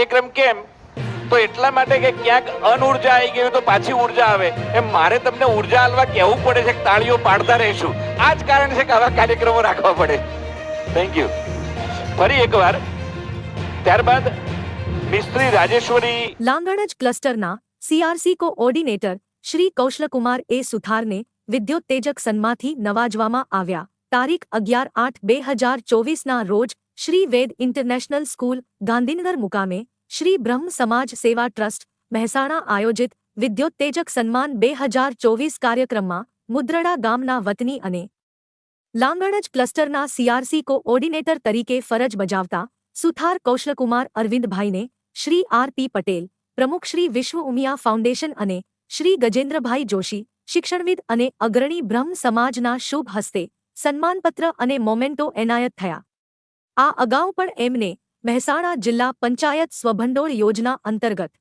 કાર્યક્રમ કેમ? તો એટલા માટે કે ક્યાંક અનઉર્જા આવી ગઈ તો પાછી ઊર્જા આવે. એમ મારે તમને ઊર્જા હાલવા કહેવું પડે છે તાળીઓ પાડતા રહીશું. આ જ કારણ છે કે આવા કાર્યક્રમો રાખવા પડે. થેન્ક યુ ફરી એકવાર, ત્યારબાદ મિસ્ત્રી Rajeshwari Langhnaj ક્લસ્ટરના CRC coordinator Shri Kaushalkumar A સુથારને વિદ્યુત્તેજક સન્માથી નવાજવામાં આવ્યા. તારીખ અગિયાર આઠ બે હજાર ચોવીસના રોજ શ્રી વેદ ઇન્ટરનેશનલ સ્કૂલ, ગાંધીનગર મુકામે, શ્રી બ્રહ્મ સમાજ સેવા ટ્રસ્ટ, મહેસાણા આયોજિત વિદ્યોત્તેજક સન્માન બે હજાર ચોવીસ કાર્યક્રમમાં મુદ્રડા ગામના વતની અને લાંગણજ ક્લસ્ટરના સીઆરસી કોઓર્ડિનેટર તરીકે ફરજ બજાવતા સુથાર કૌશલકુમાર અરવિંદભાઈને શ્રી આરપી પટેલ, પ્રમુખ શ્રી વિશ્વ ઉમિયા ફાઉન્ડેશન અને શ્રી ગજેન્દ્રભાઈ જોશી, શિક્ષણવિદ અને અગ્રણી બ્રહ્મ સમાજના શુભ હસ્તે સન્માનપત્ર અને મોમેન્ટો એનાયત થયા. આ અગાઉ પણ એમને મહેસાણા જિલ્લા પંચાયત સ્વભંડોળ યોજના અંતર્ગત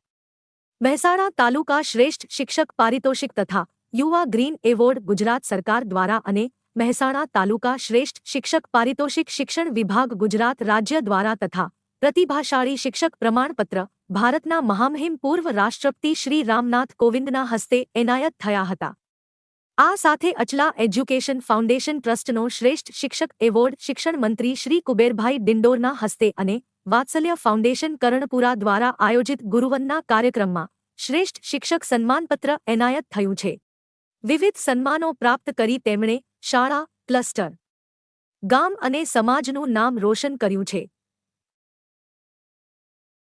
મહેસાણા તાલુકા શ્રેષ્ઠ શિક્ષક પારિતોષિક તથા યુવા ગ્રીન એવોર્ડ ગુજરાત સરકાર દ્વારા અને મહેસાણા તાલુકા શ્રેષ્ઠ શિક્ષક પારિતોષિક શિક્ષણ વિભાગ ગુજરાત રાજ્ય દ્વારા તથા પ્રતિભાશાળી શિક્ષક પ્રમાણપત્ર ભારતના મહામહિમ પૂર્વ રાષ્ટ્રપતિ શ્રી રામનાથ કોવિંદના હસ્તે એનાયત થયા હતા. આ સાથે અચલા એજ્યુકેશન ફાઉન્ડેશન ટ્રસ્ટનો શ્રેષ્ઠ શિક્ષક એવોર્ડ શિક્ષણ મંત્રી શ્રી કુબેરભાઈ ડિંડોરના હસ્તે અને વાત્સલ્ય ફાઉન્ડેશન કરણપુરા દ્વારા આયોજિત ગુરુવનના કાર્યક્રમમાં શ્રેષ્ઠ શિક્ષક સન્માનપત્ર એનાયત થયું છે. વિવિધ સન્માનો પ્રાપ્ત કરી તેમણે શાળા, ક્લસ્ટર, ગામ અને સમાજનું નામ રોશન કર્યું છે.